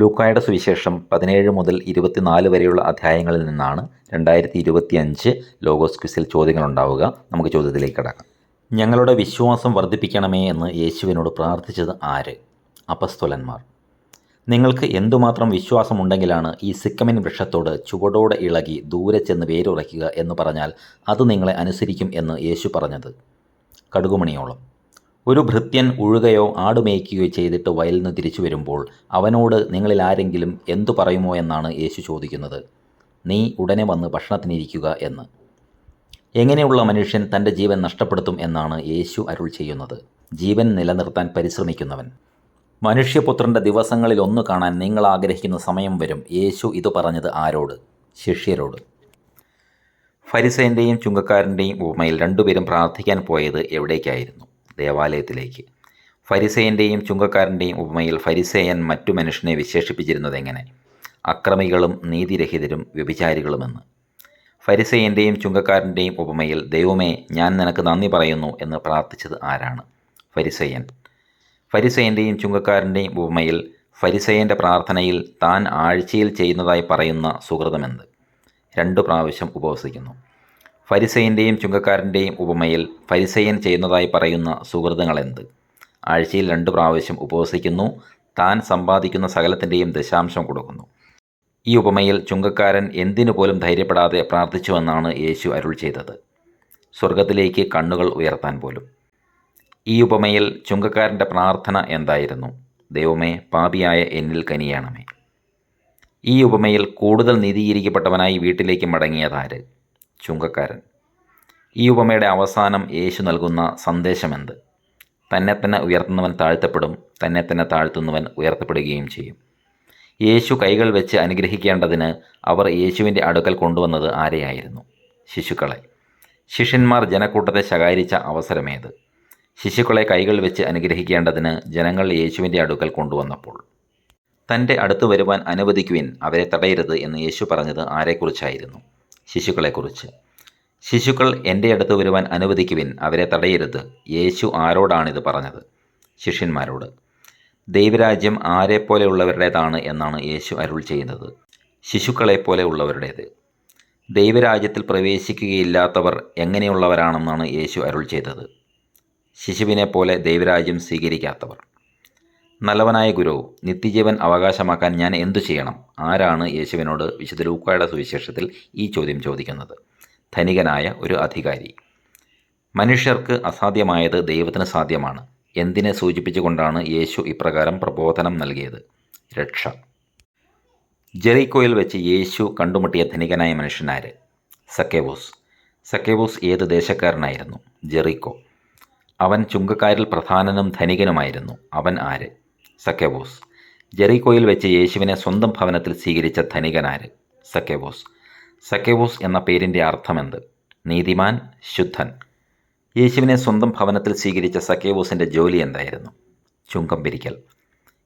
ലൂക്കായുടെ സുവിശേഷം പതിനേഴ് മുതൽ ഇരുപത്തിനാല് വരെയുള്ള അധ്യായങ്ങളിൽ നിന്നാണ് രണ്ടായിരത്തി ഇരുപത്തിയഞ്ച് ലോഗോസ് ക്വിസിൽ ചോദ്യങ്ങളുണ്ടാവുക. നമുക്ക് ചോദ്യത്തിലേക്ക് കടക്കാം. ഞങ്ങളുടെ വിശ്വാസം വർദ്ധിപ്പിക്കണമേ എന്ന് യേശുവിനോട് പ്രാർത്ഥിച്ചത് ആര്? അപസ്തുലന്മാർ നിങ്ങൾക്ക് എന്തുമാത്രം വിശ്വാസമുണ്ടെങ്കിലാണ് ഈ സിക്കമിൻ വൃക്ഷത്തോട് ചുവടോടെ ഇളകി ദൂരെ ചെന്ന് വേരുറയ്ക്കുക എന്ന് പറഞ്ഞാൽ അത് നിങ്ങളെ അനുസരിക്കും എന്ന് യേശു പറഞ്ഞത്. കടുകുമണിയോളം. ഒരു ഭൃത്യൻ ഉഴുകയോ ആടുമേയ്ക്കുകയോ ചെയ്തിട്ട് വയലിൽ നിന്ന് തിരിച്ചു വരുമ്പോൾ അവനോട് നിങ്ങളിൽ ആരെങ്കിലും എന്തു പറയുമോ എന്നാണ് യേശു ചോദിക്കുന്നത്. നീ ഉടനെ വന്ന് ഭക്ഷണത്തിനിരിക്കുക എന്ന്. എങ്ങനെയുള്ള മനുഷ്യൻ തന്റെ ജീവൻ നഷ്ടപ്പെടുത്തും എന്നാണ് യേശു അരുൾ ചെയ്യുന്നത്. ജീവൻ നിലനിർത്താൻ പരിശ്രമിക്കുന്നവൻ. മനുഷ്യപുത്രന്റെ ദിവസങ്ങളിൽ ഒന്ന് കാണാൻ നിങ്ങൾ ആഗ്രഹിക്കുന്ന സമയം വരും. യേശു ഇത് പറഞ്ഞത് ആരോട്? ശിഷ്യരോട്. ഫരിസേന്റെയും ചുങ്കക്കാരന്റെയും ഉപമയിൽ രണ്ടുപേരും പ്രാർത്ഥിക്കാൻ പോയത് എവിടേക്കായിരുന്നു? ദേവാലയത്തിലേക്ക്. ഫരിസയന്റെയും ചുങ്കക്കാരന്റെയും ഉപമയിൽ ഫരിസേയൻ മറ്റു മനുഷ്യനെ വിശേഷിപ്പിച്ചിരുന്നത് എങ്ങനെ? അക്രമികളും നീതിരഹിതരും വ്യഭിചാരികളുമെന്ന്. ഫരിസയന്റെയും ചുങ്കക്കാരന്റെയും ഉപമയിൽ ദൈവമേ ഞാൻ നിനക്ക് നന്ദി പറയുന്നു എന്ന് പ്രാർത്ഥിച്ചത് ആരാണ്? ഫരിസേയൻ. ഫരിസയന്റെയും ചുങ്കക്കാരന്റെയും ഉപമയിൽ ഫരിസയന്റെ പ്രാർത്ഥനയിൽ താൻ ആഴ്ചയിൽ ചെയ്യുന്നതായി പറയുന്ന സുഹൃതമെന്ത്? രണ്ടു പ്രാവശ്യം ഉപവസിക്കുന്നു. ഫരിസയന്റെയും ചുങ്കക്കാരന്റെയും ഉപമയിൽ ഫരിസയൻ ചെയ്യുന്നതായി പറയുന്ന സുഹൃതങ്ങളെന്ത്? ആഴ്ചയിൽ രണ്ട് പ്രാവശ്യം ഉപവസിക്കുന്നു താൻ സമ്പാദിക്കുന്ന സകലത്തിന്റെയും ദശാംശം കൊടുക്കുന്നു. ഈ ഉപമയിൽ ചുങ്കക്കാരൻ എന്തിനു പോലും ധൈര്യപ്പെടാതെ പ്രാർത്ഥിച്ചുവെന്നാണ് യേശു അരുൾ ചെയ്തത്. സ്വർഗത്തിലേക്ക് കണ്ണുകൾ ഉയർത്താൻ പോലും. ഈ ഉപമയിൽ ചുങ്കക്കാരന്റെ പ്രാർത്ഥന എന്തായിരുന്നു? ദൈവമേ പാപിയായ എന്നിൽ കനിയണമേ. ഈ ഉപമയിൽ കൂടുതൽ നീതീകരിക്കപ്പെട്ടവനായി വീട്ടിലേക്ക് മടങ്ങിയതാര്? ചുങ്കക്കാരൻ. ഈ ഉപമയുടെ അവസാനം യേശു നൽകുന്ന സന്ദേശമെന്ത്? തന്നെ തന്നെ ഉയർത്തുന്നവൻ താഴ്ത്തപ്പെടും തന്നെ തന്നെ താഴ്ത്തുന്നവൻ ഉയർത്തപ്പെടുകയും ചെയ്യും. യേശു കൈകൾ വെച്ച് അനുഗ്രഹിക്കേണ്ടതിന് അവർ യേശുവിന്റെ അടുക്കൽ കൊണ്ടുവന്നത് ആരെയായിരുന്നു? ശിശുക്കളെ. ശിഷ്യന്മാർ ജനക്കൂട്ടത്തെ ശകാരിച്ച അവസരമേത്? ശിശുക്കളെ കൈകൾ വെച്ച് അനുഗ്രഹിക്കേണ്ടതിന് ജനങ്ങൾ യേശുവിന്റെ അടുക്കൽ കൊണ്ടുവന്നപ്പോൾ. തന്റെ അടുത്ത് വരുവാൻ അനുവദിക്കുവിൻ അവരെ തടയരുത് എന്ന് യേശു പറഞ്ഞത് ആരെക്കുറിച്ചായിരുന്നു? ശിശുക്കളെക്കുറിച്ച്. ശിശുക്കൾ എന്റെ അടുത്ത് വരുവാൻ അനുവദിക്കുവിൻ അവരെ തടയരുത്. യേശു ആരോടാണിത് പറഞ്ഞത്? ശിഷ്യന്മാരോട്. ദൈവരാജ്യം ആരെപ്പോലെയുള്ളവരുടേതാണ് എന്നാണ് യേശു അരുൾ ചെയ്യുന്നത്. ശിശുക്കളെപ്പോലെ ഉള്ളവരുടേത് ദൈവരാജ്യത്തിൽ പ്രവേശിക്കുകയില്ലാത്തവർ എങ്ങനെയുള്ളവരാണെന്നാണ് യേശു അരുൾ ചെയ്തത്. ശിശുവിനെ പോലെ ദൈവരാജ്യം സ്വീകരിക്കാത്തവർ. നല്ലവനായ ഗുരു നിത്യജീവൻ അവകാശമാക്കാൻ ഞാൻ എന്തു ചെയ്യണം? ആരാണ് യേശുവിനോട് വിശുദ്ധ ലൂക്കായുടെ സുവിശേഷത്തിൽ ഈ ചോദ്യം ചോദിക്കുന്നത്? ധനികനായ ഒരു അധികാരി. മനുഷ്യർക്ക് അസാധ്യമായത് ദൈവത്തിന് സാധ്യമാണ്. എന്തിനെ സൂചിപ്പിച്ചുകൊണ്ടാണ് യേശു ഇപ്രകാരം പ്രബോധനം നൽകിയത്? രക്ഷ. ജെറിക്കോയിൽ വെച്ച് യേശു കണ്ടുമുട്ടിയ ധനികനായ മനുഷ്യനാര് സക്കേവൂസ് സക്കേവൂസ് ഏത് ദേശക്കാരനായിരുന്നു? ജെറിക്കോ. അവൻ ചുങ്കക്കാരിൽ പ്രധാനനും ധനികനുമായിരുന്നു. അവൻ ആര്? സക്കേവോസ് ജെറിക്കോയിൽ വെച്ച് യേശുവിനെ സ്വന്തം ഭവനത്തിൽ സ്വീകരിച്ച ധനികനാര്? സക്കേബോസ് സക്കേബോസ് എന്ന പേരിന്റെ അർത്ഥമെന്ത്? നീതിമാൻ ശുദ്ധൻ. യേശുവിനെ സ്വന്തം ഭവനത്തിൽ സ്വീകരിച്ച സക്കേബോസിന്റെ ജോലി എന്തായിരുന്നു? ചുങ്കം പിരിക്കൽ.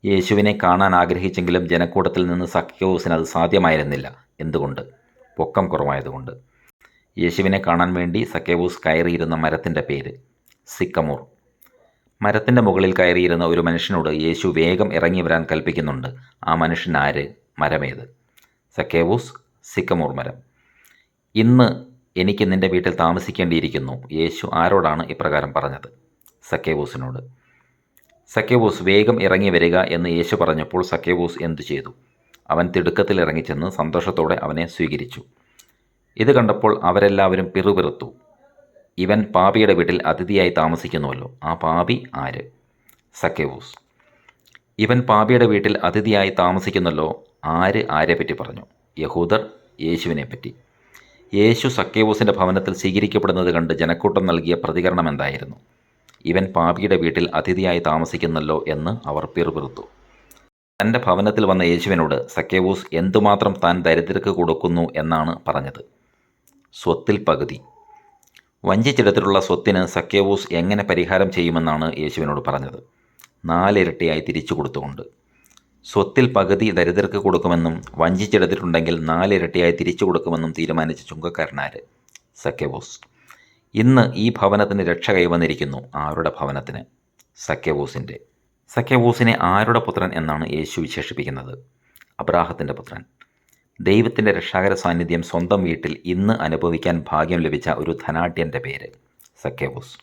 യേശുവിനെ കാണാൻ ആഗ്രഹിച്ചെങ്കിലും ജനക്കൂട്ടത്തിൽ നിന്ന് സക്കേബോസിന് അത് സാധ്യമായിരുന്നില്ല. എന്തുകൊണ്ട്? പൊക്കം കുറവായതുകൊണ്ട്. യേശുവിനെ കാണാൻ വേണ്ടി സക്കേബോസ് കയറിയിരുന്ന മരത്തിന്റെ പേര് സിക്കമൂർ. മരത്തിന്റെ മുകളിൽ കയറിയിരുന്ന ഒരു മനുഷ്യനോട് യേശു വേഗം ഇറങ്ങി വരാൻ കൽപ്പിക്കുന്നുണ്ട്. ആ മനുഷ്യൻ ആര്? മരമേത്. സക്കേവൂസ് സിക്കമൂർ മരം. ഇന്ന് എനിക്ക് നിന്റെ വീട്ടിൽ താമസിക്കേണ്ടിയിരിക്കുന്നു. യേശു ആരോടാണ് ഇപ്രകാരം പറഞ്ഞത്? സക്കേവൂസിനോട്. സക്കേവൂസ് വേഗം ഇറങ്ങി വരിക എന്ന് യേശു പറഞ്ഞപ്പോൾ സക്കേവൂസ് എന്തു ചെയ്തു? അവൻ തിടുക്കത്തിൽ ഇറങ്ങിച്ചെന്ന് സന്തോഷത്തോടെ അവനെ സ്വീകരിച്ചു. ഇത് കണ്ടപ്പോൾ അവരെല്ലാവരും പിറുപിറുത്തു. ഇവൻ പാപിയുടെ വീട്ടിൽ അതിഥിയായി താമസിക്കുന്നുവല്ലോ. ആ പാപി ആര്? സക്കേവൂസ് ഇവൻ പാപിയുടെ വീട്ടിൽ അതിഥിയായി താമസിക്കുന്നല്ലോ. ആര് ആരെ പറ്റി പറഞ്ഞു? യഹൂദർ യേശുവിനെ പറ്റി. യേശു സക്കേവൂസിന്റെ ഭവനത്തിൽ സ്വീകരിക്കപ്പെടുന്നത് കണ്ട് ജനക്കൂട്ടം നൽകിയ പ്രതികരണം എന്തായിരുന്നു? ഇവൻ പാപിയുടെ വീട്ടിൽ അതിഥിയായി താമസിക്കുന്നല്ലോ എന്ന് അവർ പിറുപിറുത്തു. തന്റെ ഭവനത്തിൽ വന്ന യേശുവിനോട് സക്കേവൂസ് എന്തുമാത്രം താൻ ദരിദ്രർക്ക് കൊടുക്കുന്നു എന്നാണ് പറഞ്ഞത്. സ്വത്തിൽ പകുതി. വഞ്ചിച്ചിടത്തിലുള്ള സ്വത്തിന് സക്കേവൂസ് എങ്ങനെ പരിഹാരം ചെയ്യുമെന്നാണ് യേശുവിനോട് പറഞ്ഞത്. നാലിരട്ടിയായി തിരിച്ചു കൊടുത്തുകൊണ്ട്. സ്വത്തിൽ പകുതി ദരിദ്രർക്ക് കൊടുക്കുമെന്നും വഞ്ചിച്ചെടുത്തിട്ടുണ്ടെങ്കിൽ നാലിരട്ടിയായി തിരിച്ചു കൊടുക്കുമെന്നും തീരുമാനിച്ച ചുങ്കക്കാരനാര്? സക്കേവൂസ് ഇന്ന് ഈ ഭവനത്തിന് രക്ഷ കൈവന്നിരിക്കുന്നു ആരുടെ ഭവനത്തിന്? സക്കേവൂസിന്റെ സക്കേവൂസിനെ ആരുടെ പുത്രൻ എന്നാണ് യേശു വിശേഷിപ്പിക്കുന്നത്? അബ്രാഹത്തിന്റെ പുത്രൻ. ദൈവത്തിന്റെ രക്ഷാകര സാന്നിധ്യം സ്വന്തം വീട്ടിൽ ഇന്ന് അനുഭവിക്കാൻ ഭാഗ്യം ലഭിച്ച ഒരു ധനാട്യന്റെ പേര് സക്കേവൂസ്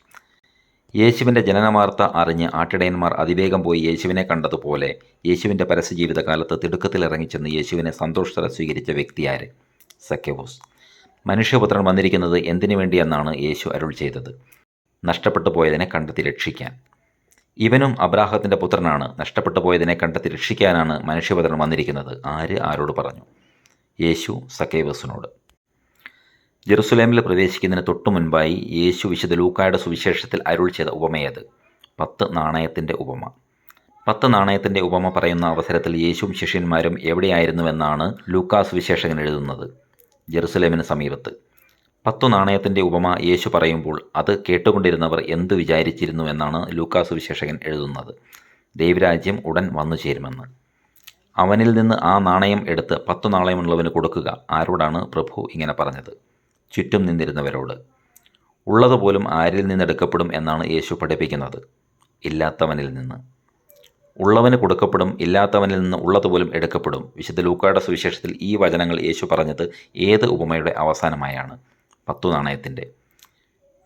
യേശുവിന്റെ ജനനവാർത്ത അറിഞ്ഞ് ആട്ടിടയന്മാർ അതിവേഗം പോയി യേശുവിനെ കണ്ടതുപോലെ യേശുവിന്റെ പരസ്യജീവിതകാലത്ത് തിടുക്കത്തിൽ ഇറങ്ങിച്ചെന്ന് യേശുവിനെ സന്തോഷത്തോടെ സ്വീകരിച്ച വ്യക്തിയാര് സക്കേവൂസ് മനുഷ്യപുത്രൻ വന്നിരിക്കുന്നത് എന്തിനു വേണ്ടിയെന്നാണ് യേശു അരുൾ ചെയ്തത്? നഷ്ടപ്പെട്ടു പോയതിനെ കണ്ടെത്തി രക്ഷിക്കാൻ. ഇവനും അബ്രാഹത്തിന്റെ പുത്രനാണ്. നഷ്ടപ്പെട്ടു പോയതിനെ കണ്ടെത്തി രക്ഷിക്കാനാണ് മനുഷ്യപുത്രൻ വന്നിരിക്കുന്നത്. ആര്? ആരോട് പറഞ്ഞു? യേശു സക്കേവസിനോട് ജെറുസലേമിൽ പ്രവേശിക്കുന്നതിന് തൊട്ടു മുൻപായി യേശു വിശുദ്ധ ലൂക്കായുടെ സുവിശേഷത്തിൽ അരുൾ ചെയ്ത ഉപമയത്? പത്ത് നാണയത്തിന്റെ ഉപമ. പത്ത് നാണയത്തിന്റെ ഉപമ പറയുന്ന അവസരത്തിൽ യേശുവും ശിഷ്യന്മാരും എവിടെയായിരുന്നുവെന്നാണ് ലൂക്കാസ് വിശേഷകൻ എഴുതുന്നത്. ജെറുസലേമിന് സമീപത്ത്. പത്തു നാണയത്തിന്റെ ഉപമ യേശു പറയുമ്പോൾ അത് കേട്ടുകൊണ്ടിരുന്നവർ എന്ത് വിചാരിച്ചിരുന്നുവെന്നാണ് ലൂക്കാസ് വിശേഷകൻ എഴുതുന്നത്. ദൈവരാജ്യം ഉടൻ വന്നു ചേരുമെന്ന് അവനിൽ നിന്ന് ആ നാണയം എടുത്ത് പത്തു നാണയമുള്ളവന് കൊടുക്കുക. ആരോടാണ് പ്രഭു ഇങ്ങനെ പറഞ്ഞത്? ചുറ്റും നിന്നിരുന്നവരോട്. ഉള്ളതുപോലും ആരിൽ നിന്നെടുക്കപ്പെടും എന്നാണ് യേശു പഠിപ്പിക്കുന്നത്. ഇല്ലാത്തവനിൽ നിന്ന്. ഉള്ളവന് കൊടുക്കപ്പെടും ഇല്ലാത്തവനിൽ നിന്ന് ഉള്ളതുപോലും എടുക്കപ്പെടും. വിശുദ്ധ ലൂക്കായുടെ സുവിശേഷത്തിൽ ഈ വചനങ്ങൾ യേശു പറഞ്ഞത് ഏത് ഉപമയുടെ അവസാനമായാണ്? പത്തു നാണയത്തിന്റെ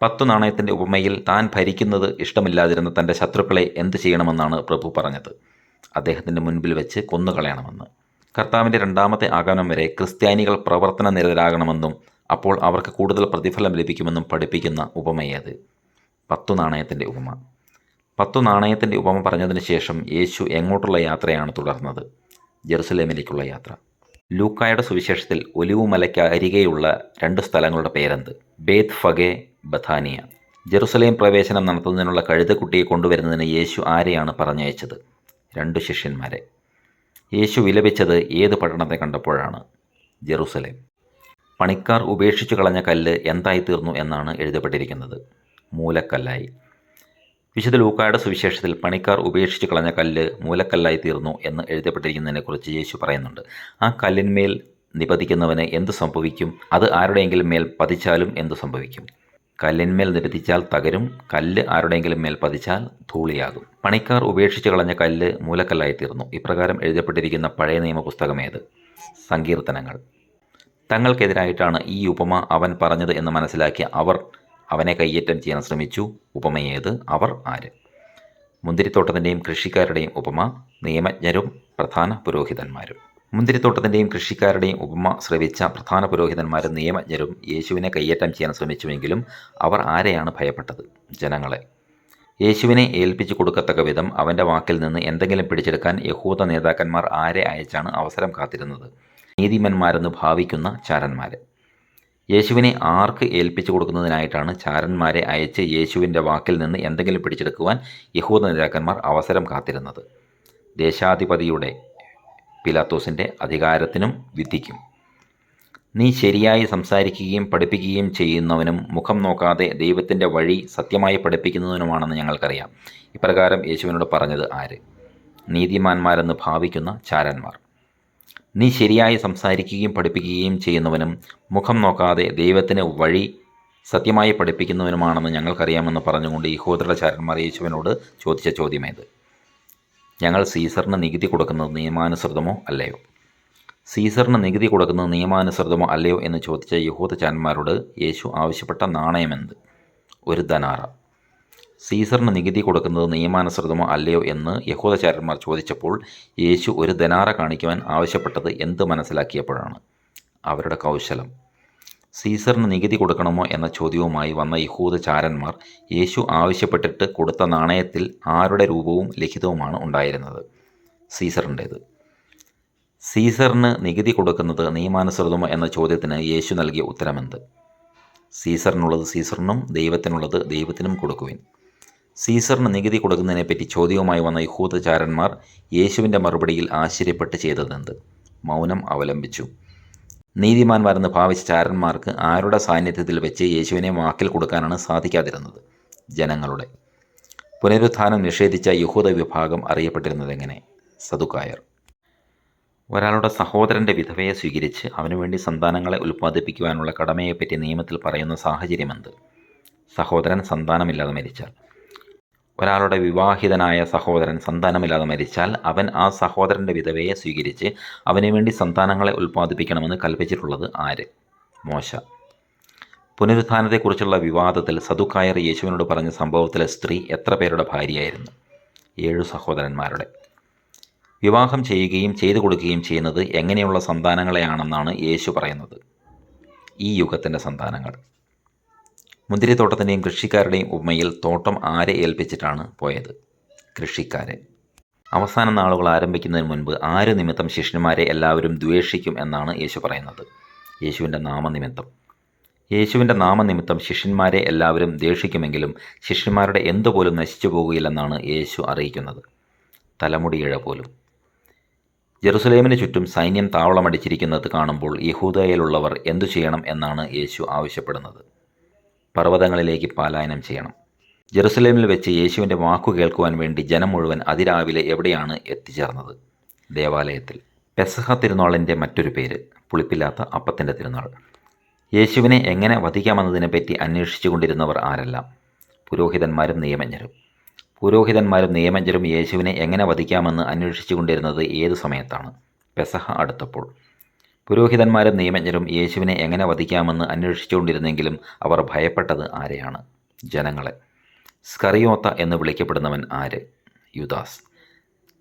പത്തു നാണയത്തിന്റെ ഉപമയിൽ താൻ ഭരിക്കുന്നത് ഇഷ്ടമില്ലാതിരുന്ന തന്റെ ശത്രുക്കളെ എന്ത് ചെയ്യണമെന്നാണ് പ്രഭു പറഞ്ഞത്? അദ്ദേഹത്തിന്റെ മുൻപിൽ വെച്ച് കൊന്നുകളയണമെന്ന്. കർത്താവിന്റെ രണ്ടാമത്തെ ആഗമനം വരെ ക്രിസ്ത്യാനികൾ പ്രവർത്തന നിരതരാകണമെന്നും അപ്പോൾ അവർക്ക് കൂടുതൽ പ്രതിഫലം ലഭിക്കുമെന്നും പഠിപ്പിക്കുന്ന ഉപമയത്. പത്തു നാണയത്തിന്റെ ഉപമ. പത്തു നാണയത്തിന്റെ ഉപമ പറഞ്ഞതിന് ശേഷം യേശു എങ്ങോട്ടുള്ള യാത്രയാണ് തുടർന്നത്? ജെറുസലേമിലേക്കുള്ള യാത്ര. ലൂക്കായുടെ സുവിശേഷത്തിൽ ഒലിവുമലയ്ക്ക് അരികെയുള്ള രണ്ട് സ്ഥലങ്ങളുടെ പേരെന്ത്? ബേത് ഫഗെ ബഥാനിയ. ജെറുസലേം പ്രവേശനം നടത്തുന്നതിനുള്ള കഴുതക്കുട്ടിയെ കൊണ്ടുവരുന്നതിന് യേശു ആരെയാണ് പറഞ്ഞയച്ചത്? രണ്ട് ശിഷ്യന്മാരെ. യേശു വിലപിച്ചത് ഏത് പട്ടണത്തെ കണ്ടപ്പോഴാണ്? ജെറുസലേം. പണിക്കാർ ഉപേക്ഷിച്ചു കളഞ്ഞ കല്ല് എന്തായിത്തീർന്നു എന്നാണ് എഴുതപ്പെട്ടിരിക്കുന്നത്. മൂലക്കല്ലായി. വിശുദ്ധ ലൂക്കായുടെ സുവിശേഷത്തിൽ പണിക്കാർ ഉപേക്ഷിച്ച് കളഞ്ഞ കല്ല് മൂലക്കല്ലായി തീർന്നു എന്ന് എഴുതപ്പെട്ടിരിക്കുന്നതിനെക്കുറിച്ച് യേശു പറയുന്നുണ്ട്. ആ കല്ലിന്മേൽ നിപതിക്കുന്നവന് എന്ത് സംഭവിക്കും? അത് ആരുടെയെങ്കിലും മേൽ പതിച്ചാലും എന്ത് സംഭവിക്കും? കല്ലിന്മേൽ നിരത്തിച്ചാൽ തകരും കല്ല് ആരുടെയെങ്കിലും മേൽ പതിച്ചാൽ ധൂളിയാകും. പണിക്കാർ ഉപേക്ഷിച്ച് കളഞ്ഞ കല്ല് മൂലക്കല്ലായി തീർന്നു ഇപ്രകാരം എഴുതപ്പെട്ടിരിക്കുന്ന പഴയ നിയമ പുസ്തകമേത് സങ്കീർത്തനങ്ങൾ. തങ്ങൾക്കെതിരായിട്ടാണ് ഈ ഉപമ അവൻ പറഞ്ഞത് എന്ന് മനസ്സിലാക്കി അവർ അവനെ കയ്യേറ്റം ചെയ്യാൻ ശ്രമിച്ചു. ഉപമയേത് അവർ ആര്? മുന്തിരിത്തോട്ടത്തിന്റെയും കൃഷിക്കാരുടെയും ഉപമ നിയമജ്ഞരും പ്രധാന പുരോഹിതന്മാരും. മുന്തിരിത്തോട്ടത്തിന്റെയും കൃഷിക്കാരുടെയും ഉപമ ശ്രവിച്ച പ്രധാന പുരോഹിതന്മാരും നിയമജ്ഞരും യേശുവിനെ കയ്യേറ്റം ചെയ്യാൻ ശ്രമിച്ചുവെങ്കിലും അവർ ആരെയാണ് ഭയപ്പെട്ടത്? ജനങ്ങളെ. യേശുവിനെ ഏൽപ്പിച്ചു കൊടുക്കത്തക്ക വിധം അവന്റെ വാക്കിൽ നിന്ന് എന്തെങ്കിലും പിടിച്ചെടുക്കാൻ യഹൂദ നേതാക്കന്മാർ ആരെ അയച്ചാണ് അവസരം കാത്തിരുന്നത്? നീതിമന്മാരെന്ന് ഭാവിക്കുന്ന ചാരന്മാരെ. യേശുവിനെ ആർക്ക് ഏൽപ്പിച്ചു കൊടുക്കുന്നതിനായിട്ടാണ് ചാരന്മാരെ അയച്ച് യേശുവിന്റെ വാക്കിൽ നിന്ന് എന്തെങ്കിലും പിടിച്ചെടുക്കുവാൻ യഹൂദ നേതാക്കന്മാർ അവസരം കാത്തിരുന്നത്? ദേശാധിപതിയുടെ പിലാത്തോസിന്റെ അധികാരത്തിനും വിധിക്കും. നീ ശരിയായി സംസാരിക്കുകയും പഠിപ്പിക്കുകയും ചെയ്യുന്നവനും മുഖം നോക്കാതെ ദൈവത്തിന്റെ വഴി സത്യമായി പഠിപ്പിക്കുന്നതിനുമാണെന്ന് ഞങ്ങൾക്കറിയാം. ഇപ്രകാരം യേശുവിനോട് പറഞ്ഞത് ആര്? നീതിമാന്മാരെന്ന് ഭാവിക്കുന്ന ചാരന്മാർ. നീ ശരിയായി സംസാരിക്കുകയും പഠിപ്പിക്കുകയും ചെയ്യുന്നവനും മുഖം നോക്കാതെ ദൈവത്തിന് വഴി സത്യമായി പഠിപ്പിക്കുന്നവനുമാണെന്ന് ഞങ്ങൾക്കറിയാമെന്ന് പറഞ്ഞുകൊണ്ട് യഹോദരുടെ ചാരന്മാർ യേശുവിനോട് ചോദിച്ച ചോദ്യമേത് ഞങ്ങൾ സീസറിന് നികുതി കൊടുക്കുന്നത് നിയമാനുസൃതമോ അല്ലയോ? സീസറിന് നികുതി കൊടുക്കുന്നത് നിയമാനുസൃതമോ അല്ലയോ എന്ന് ചോദിച്ച യഹൂദചാന്മാരോട് യേശു ആവശ്യപ്പെട്ട നാണയമെന്ത്? ഒരു ധനാറ സീസറിന് നികുതി കൊടുക്കുന്നത് നിയമാനുസൃതമോ അല്ലയോ എന്ന് യഹൂദചാരന്മാർ ചോദിച്ചപ്പോൾ യേശു ഒരു ധനാറ കാണിക്കുവാൻ ആവശ്യപ്പെട്ടത് എന്ത് മനസ്സിലാക്കിയപ്പോഴാണ്? അവരുടെ കൗശലം. സീസറിന് നികുതി കൊടുക്കണമോ എന്ന ചോദ്യവുമായി വന്ന യഹൂദ ചാരന്മാർ യേശു ആവശ്യപ്പെട്ടിട്ട് കൊടുത്ത നാണയത്തിൽ ആരുടെ രൂപവും ലിഖിതവുമാണ് ഉണ്ടായിരുന്നത്? സീസറിന്റേത്. സീസറിന് നികുതി കൊടുക്കുന്നത് നിയമാനുസൃതമോ എന്ന ചോദ്യത്തിന് യേശു നൽകിയ ഉത്തരമെന്ത്? സീസറിനുള്ളത് സീസറിനും ദൈവത്തിനുള്ളത് ദൈവത്തിനും കൊടുക്കുവിൻ. സീസറിന് നികുതി കൊടുക്കുന്നതിനെപ്പറ്റി ചോദ്യവുമായി വന്ന യഹൂദചാരന്മാർ യേശുവിന്റെ മറുപടിയിൽ ആശ്ചര്യപ്പെട്ട് ചെയ്തതെന്ത്? മൗനം അവലംബിച്ചു. നീതിമാന്മാരെന്ന് ഭാവിച്ച ചാരന്മാർക്ക് ആരുടെ സാന്നിധ്യത്തിൽ വെച്ച് യേശുവിനെ വാക്കിൽ കൊടുക്കാനാണ് സാധിക്കാതിരുന്നത്? ജനങ്ങളുടെ. പുനരുത്ഥാനം നിഷേധിച്ച യഹൂദ വിഭാഗം അറിയപ്പെട്ടിരുന്നത് എങ്ങനെ? സതുക്കായർ ഒരാളുടെ സഹോദരന്റെ വിധവയെ സ്വീകരിച്ച് അവനുവേണ്ടി സന്താനങ്ങളെ ഉൽപ്പാദിപ്പിക്കുവാനുള്ള കടമയെപ്പറ്റി നിയമത്തിൽ പറയുന്ന സാഹചര്യമെന്ത്? സഹോദരൻ സന്താനമില്ലാതെ മരിച്ചാൽ. ഒരാളുടെ വിവാഹിതനായ സഹോദരൻ സന്താനമില്ലാതെ മരിച്ചാൽ അവൻ ആ സഹോദരന്റെ വിധവയെ സ്വീകരിച്ച് അവന് വേണ്ടി സന്താനങ്ങളെ ഉൽപ്പാദിപ്പിക്കണമെന്ന് കൽപ്പിച്ചിട്ടുള്ളത് ആര്? മോശ. പുനരുത്ഥാനത്തെക്കുറിച്ചുള്ള വിവാദത്തിൽ സതുക്കായർ യേശുവിനോട് പറഞ്ഞ സംഭവത്തിലെ സ്ത്രീ എത്ര പേരുടെ ഭാര്യയായിരുന്നു? ഏഴു സഹോദരന്മാരുടെ. വിവാഹം ചെയ്യുകയും ചെയ്തു കൊടുക്കുകയും ചെയ്യുന്നത് എങ്ങനെയുള്ള സന്താനങ്ങളെയാണെന്നാണ് യേശു പറയുന്നത്. ഈ യുഗത്തിന്റെ സന്താനങ്ങൾ. മുന്തിരിത്തോട്ടത്തിന്റെയും കൃഷിക്കാരുടെയും ഉപമയിൽ തോട്ടം ആരെ ഏൽപ്പിച്ചിട്ടാണ് പോയത്? കൃഷിക്കാരെ. അവസാന നാളുകൾ ആരംഭിക്കുന്നതിന് മുൻപ് ആര് നിമിത്തം ശിഷ്യന്മാരെ എല്ലാവരും ദ്വേഷിക്കും എന്നാണ് യേശു പറയുന്നത്. യേശുവിന്റെ നാമനിമിത്തം. യേശുവിന്റെ നാമനിമിത്തം ശിഷ്യന്മാരെ എല്ലാവരും ദേഷിക്കുമെങ്കിലും ശിഷ്യന്മാരുടെ എന്തുപോലും നശിച്ചു പോകുകയില്ലെന്നാണ് യേശു അറിയിക്കുന്നത്. തലമുടിയിഴ പോലും. ജെറുസലേമിന് ചുറ്റും സൈന്യം താവളമടിച്ചിരിക്കുന്നത് കാണുമ്പോൾ യഹൂദയിലുള്ളവർ എന്തു ചെയ്യണം എന്നാണ് യേശു ആവശ്യപ്പെടുന്നത്. പർവതങ്ങളിലേക്ക് പാലായനം ചെയ്യണം. ജെറുസലേമിൽ വെച്ച് യേശുവിന്റെ വാക്കു കേൾക്കുവാൻ വേണ്ടി ജനം മുഴുവൻ അതിരാവിലെ എവിടെയാണ് എത്തിച്ചേർന്നത്? ദേവാലയത്തിൽ. പെസഹ തിരുനാളിന്റെ മറ്റൊരു പേര് പുളിപ്പില്ലാത്ത അപ്പത്തിന്റെ തിരുനാൾ. യേശുവിനെ എങ്ങനെ വധിക്കാമെന്നതിനെപ്പറ്റി അന്വേഷിച്ചു കൊണ്ടിരുന്നവർ ആരെല്ലാം? പുരോഹിതന്മാരും നിയമജ്ഞരും. പുരോഹിതന്മാരും നിയമജ്ഞരും യേശുവിനെ എങ്ങനെ വധിക്കാമെന്ന് അന്വേഷിച്ചു കൊണ്ടിരുന്നത് ഏത് സമയത്താണ്? പെസഹ അടുത്തപ്പോൾ. പുരോഹിതന്മാരും നിയമജ്ഞരും യേശുവിനെ എങ്ങനെ വധിക്കാമെന്ന് അന്വേഷിച്ചുകൊണ്ടിരുന്നെങ്കിലും അവർ ഭയപ്പെട്ടത് ആരെയാണ്? ജനങ്ങളെ. സ്കറിയോത്ത എന്ന് വിളിക്കപ്പെടുന്നവൻ ആര്? യുദാസ്.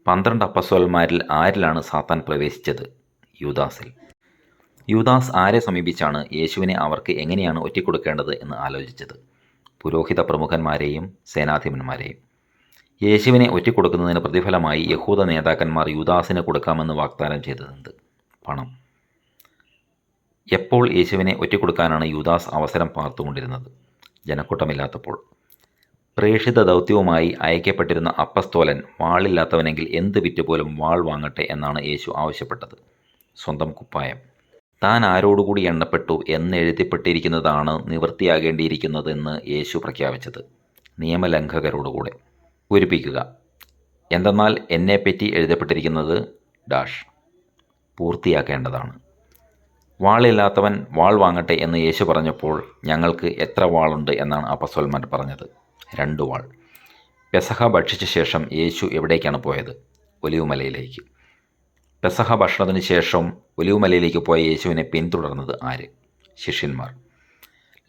പന്ത്രണ്ട് അപ്പസ്വലന്മാരിൽ ആരിലാണ് സാത്താൻ പ്രവേശിച്ചത്? യുദാസിൽ. യുദാസ് ആരെ സമീപിച്ചാണ് യേശുവിനെ അവർക്ക് എങ്ങനെയാണ് ഒറ്റിക്കൊടുക്കേണ്ടത് എന്ന് ആലോചിച്ചത്? പുരോഹിത പ്രമുഖന്മാരെയും സേനാധിപന്മാരെയും. യേശുവിനെ ഒറ്റിക്കൊടുക്കുന്നതിന് പ്രതിഫലമായി യഹൂദ നേതാക്കന്മാർ യുദാസിന് കൊടുക്കാമെന്ന് വാഗ്ദാനം ചെയ്തിട്ടുണ്ട് പണം. എപ്പോൾ യേശുവിനെ ഒറ്റിക്കൊടുക്കാനാണ് യുദാസ് അവസരം പാർത്തുകൊണ്ടിരുന്നത്? ജനക്കൂട്ടമില്ലാത്തപ്പോൾ. പ്രേക്ഷിത ദൗത്യവുമായി അയക്കപ്പെട്ടിരുന്ന അപ്പസ്തോലൻ വാളില്ലാത്തവനെങ്കിൽ എന്ത് വിറ്റുപോലും വാൾ വാങ്ങട്ടെ എന്നാണ് യേശു ആവശ്യപ്പെട്ടത്. സ്വന്തം കുപ്പായം. താൻ ആരോടുകൂടി എണ്ണപ്പെട്ടു എന്നെഴുതിപ്പെട്ടിരിക്കുന്നതാണ് നിവൃത്തിയാകേണ്ടിയിരിക്കുന്നതെന്ന് യേശു പ്രഖ്യാപിച്ചത്. നിയമലംഘകരോടുകൂടെ. പൂരിപ്പിക്കുക എന്തെന്നാൽ എന്നെപ്പറ്റി എഴുതപ്പെട്ടിരിക്കുന്നത് ഡാഷ്. പൂർത്തിയാക്കേണ്ടതാണ്. വാളില്ലാത്തവൻ വാൾ വാങ്ങട്ടെ എന്ന് യേശു പറഞ്ഞപ്പോൾ ഞങ്ങൾക്ക് എത്ര വാളുണ്ട് എന്നാണ് അപ്പസ്വൽമാർ പറഞ്ഞത്. രണ്ട് വാൾ. പെസഹ ഭക്ഷിച്ച ശേഷം യേശു എവിടേക്കാണ് പോയത്? ഒലിവുമലയിലേക്ക്. പെസഹ ഭക്ഷണത്തിന് ശേഷം ഒലിവുമലയിലേക്ക് പോയ യേശുവിനെ പിന്തുടർന്നത് ആര്? ശിഷ്യന്മാർ.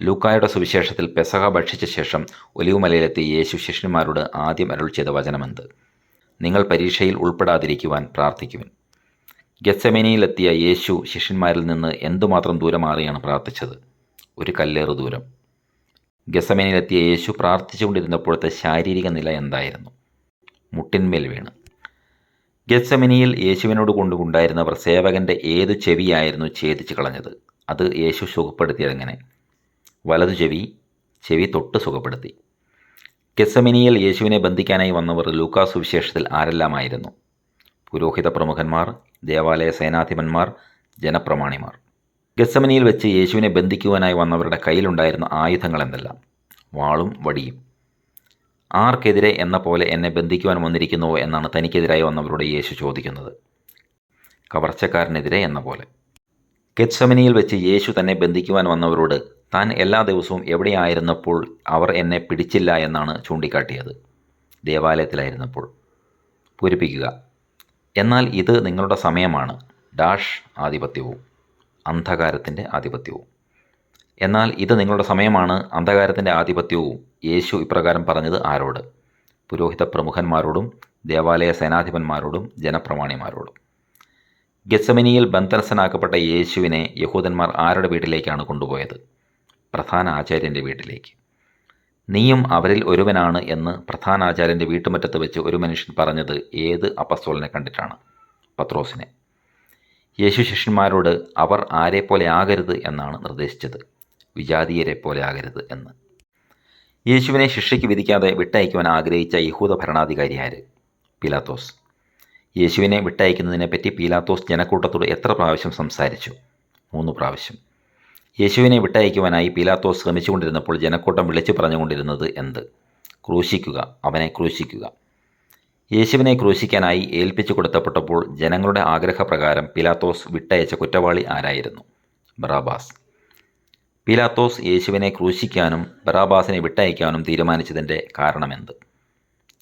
ലൂക്കായുടെ സുവിശേഷത്തിൽ പെസഹ ഭക്ഷിച്ച ശേഷം ഒലിവുമലയിലെത്തി യേശു ശിഷ്യന്മാരോട് ആദ്യം അരുൾ ചെയ്ത വചനമെന്ത്? നിങ്ങൾ പരീക്ഷയിൽ ഉൾപ്പെടാതിരിക്കുവാൻ പ്രാർത്ഥിക്കുവിൻ. ഗെത്സമേനയിലെത്തിയ യേശു ശിഷ്യന്മാരിൽ നിന്ന് എന്തുമാത്രം ദൂരം മാറിയാണ് പ്രാർത്ഥിച്ചത്? ഒരു കല്ലേറു ദൂരം. ഗസമേനയിലെത്തിയ യേശു പ്രാർത്ഥിച്ചുകൊണ്ടിരുന്നപ്പോഴത്തെ ശാരീരിക നില എന്തായിരുന്നു? മുട്ടിന്മേൽ വീണ്. ഗത്സമിനിയിൽ യേശുവിനോട് കൊണ്ടുണ്ടായിരുന്നവർ സേവകന്റെ ഏതു ചെവിയായിരുന്നു ഛേദിച്ച് കളഞ്ഞത്? അത് യേശു സുഖപ്പെടുത്തിയതെങ്ങനെ? വലതു ചെവി ചെവി തൊട്ട് സുഖപ്പെടുത്തി. ഗസമിനിയിൽ യേശുവിനെ ബന്ധിക്കാനായി വന്നവർ ലൂക്കാസ് സുവിശേഷത്തിൽ ആരെല്ലാമായിരുന്നു? പുരോഹിത പ്രമുഖന്മാർ ദേവാലയ സേനാധിപന്മാർ ജനപ്രമാണിമാർ. ഗസമനിയിൽ വെച്ച് യേശുവിനെ ബന്ധിക്കുവാനായി വന്നവരുടെ കയ്യിലുണ്ടായിരുന്ന ആയുധങ്ങൾ എന്തെല്ലാം വാളും വടിയും. ആർക്കെതിരെ എന്ന പോലെ എന്നെ ബന്ധിക്കുവാൻ വന്നിരിക്കുന്നുവോ എന്നാണ് തനിക്കെതിരായി വന്നവരോട് യേശു ചോദിക്കുന്നത്. കവർച്ചക്കാരനെതിരെ എന്ന പോലെ. ഗെത്സമനിയിൽ വെച്ച് യേശു തന്നെ ബന്ധിക്കുവാൻ വന്നവരോട് താൻ എല്ലാ ദിവസവും എവിടെയായിരുന്നപ്പോൾ അവർ എന്നെ പിടിച്ചില്ല എന്നാണ് ചൂണ്ടിക്കാട്ടിയത്. ദേവാലയത്തിലായിരുന്നപ്പോൾ. പൂരിപ്പിക്കുക. എന്നാൽ ഇത് നിങ്ങളുടെ സമയമാണ്. ഡാഷ് ആധിപത്യവും. അന്ധകാരത്തിന്റെ ആധിപത്യവും. എന്നാൽ ഇത് നിങ്ങളുടെ സമയമാണ്. അന്ധകാരത്തിന്റെ ആധിപത്യവും. യേശു ഇപ്രകാരം പറഞ്ഞത് ആരോട്? പുരോഹിത പ്രമുഖന്മാരോടും ദേവാലയ സേനാധിപന്മാരോടും ജനപ്രമാണിമാരോടും. ഗസമിനിയിൽ ബന്ധനസ്ഥനാക്കപ്പെട്ട യേശുവിനെ യഹൂദന്മാർ ആരുടെ വീട്ടിലേക്കാണ് കൊണ്ടുപോയത്? പ്രധാന ആചാര്യന്റെ വീട്ടിലേക്ക്. നീയും അവരിൽ ഒരുവനാണ് എന്ന് പ്രധാനാചാര്യന്റെ വീട്ടുമുറ്റത്ത് വെച്ച് ഒരു മനുഷ്യൻ പറഞ്ഞത് ഏത് അപ്പസ്തോലിനെ കണ്ടിട്ടാണ്? പത്രോസിനെ. യേശു ശിഷ്യന്മാരോട് അവർ ആരെ പോലെ ആകരുത് എന്നാണ് നിർദ്ദേശിച്ചത്. വിജാതീയരെ പോലെ ആകരുത് എന്ന്. യേശുവിനെ ശിക്ഷയ്ക്ക് വിധിക്കാതെ വിട്ടയക്കുവാൻ ആഗ്രഹിച്ച യഹൂദ ഭരണാധികാരി ആര്? പീലാത്തോസ്. യേശുവിനെ വിട്ടയക്കുന്നതിനെപ്പറ്റി പീലാത്തോസ് ജനക്കൂട്ടത്തോട് എത്ര പ്രാവശ്യം സംസാരിച്ചു? മൂന്ന് പ്രാവശ്യം. യേശുവിനെ വിട്ടയക്കുവാനായി പീലാത്തോസ് ശ്രമിച്ചുകൊണ്ടിരുന്നപ്പോൾ ജനക്കൂട്ടം വിളിച്ചു പറഞ്ഞുകൊണ്ടിരുന്നത് എന്ത്? ക്രൂശിക്കുക അവനെ ക്രൂശിക്കുക. യേശുവിനെ ക്രൂശിക്കാനായി ഏൽപ്പിച്ചു കൊടുത്തപ്പെട്ടപ്പോൾ ജനങ്ങളുടെ ആഗ്രഹപ്രകാരം പിലാത്തോസ് വിട്ടയച്ച കുറ്റവാളി ആരായിരുന്നു? ബറാബാസ്. പിലാത്തോസ് യേശുവിനെ ക്രൂശിക്കാനും ബറാബാസിനെ വിട്ടയക്കാനും തീരുമാനിച്ചതിന്റെ കാരണമെന്ത്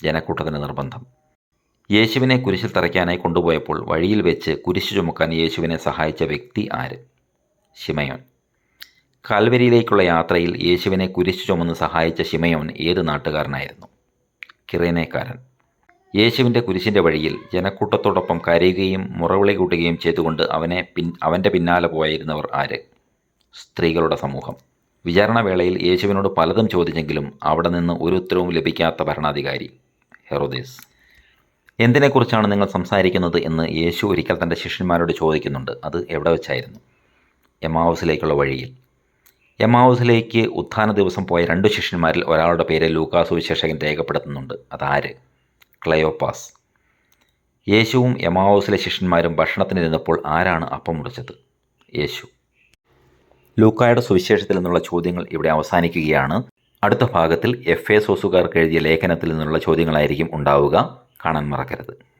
ജനക്കൂട്ടത്തിന് നിർബന്ധം. യേശുവിനെ കുരിശിൽ തറയ്ക്കാനായി കൊണ്ടുപോയപ്പോൾ വഴിയിൽ വെച്ച് കുരിശ് ചുമക്കാൻ യേശുവിനെ സഹായിച്ച വ്യക്തി ആര്? ശിമയോൻ. കാൽവരിയിലേക്കുള്ള യാത്രയിൽ യേശുവിനെ കുരിശു ചുമന്ന് സഹായിച്ച ശിമയോൻ ഏത് നാട്ടുകാരനായിരുന്നു? കിറേനേക്കാരൻ. യേശുവിന്റെ കുരിശിന്റെ വഴിയിൽ ജനക്കൂട്ടത്തോടൊപ്പം കരയുകയും മുറവിളി കൂട്ടുകയും ചെയ്തുകൊണ്ട് അവനെ പിൻ അവന്റെ പിന്നാലെ പോയിരുന്നവർ ആര്? സ്ത്രീകളുടെ സമൂഹം. വിചാരണവേളയിൽ യേശുവിനോട് പലതും ചോദിച്ചെങ്കിലും അവിടെ നിന്ന് ഒരു ഉത്തരവും ലഭിക്കാത്ത ഭരണാധികാരി ഹെറോദേസ്. എന്തിനെക്കുറിച്ചാണ് നിങ്ങൾ സംസാരിക്കുന്നത് എന്ന് യേശു ഒരിക്കൽ തന്റെ ശിഷ്യന്മാരോട് ചോദിക്കുന്നുണ്ട്. അത് എവിടെ വെച്ചായിരുന്നു? എമാവസിലേക്കുള്ള വഴിയിൽ. എമാവസിലേക്ക് ഉത്ഥാന ദിവസം പോയ രണ്ട് ശിഷ്യന്മാരിൽ ഒരാളുടെ പേര് ലൂക്കാസ് വിശേഷകൻ രേഖപ്പെടുത്തുന്നുണ്ട്. അതാര്? ക്ലയോപ്പാസ് യേശുവും എമാവോസിലെ ശിഷ്യന്മാരും ഭക്ഷണത്തിനിരുന്നപ്പോൾ ആരാണ് അപ്പം മുറിച്ചത്? യേശു. ലൂക്കായുടെ സുവിശേഷത്തിൽ നിന്നുള്ള ചോദ്യങ്ങൾ ഇവിടെ അവസാനിക്കുകയാണ്. അടുത്ത ഭാഗത്തിൽ എഫ് എ സോസുകാർക്ക് എഴുതിയ ലേഖനത്തിൽ നിന്നുള്ള ചോദ്യങ്ങളായിരിക്കും ഉണ്ടാവുക. കാണാൻ മറക്കരുത്.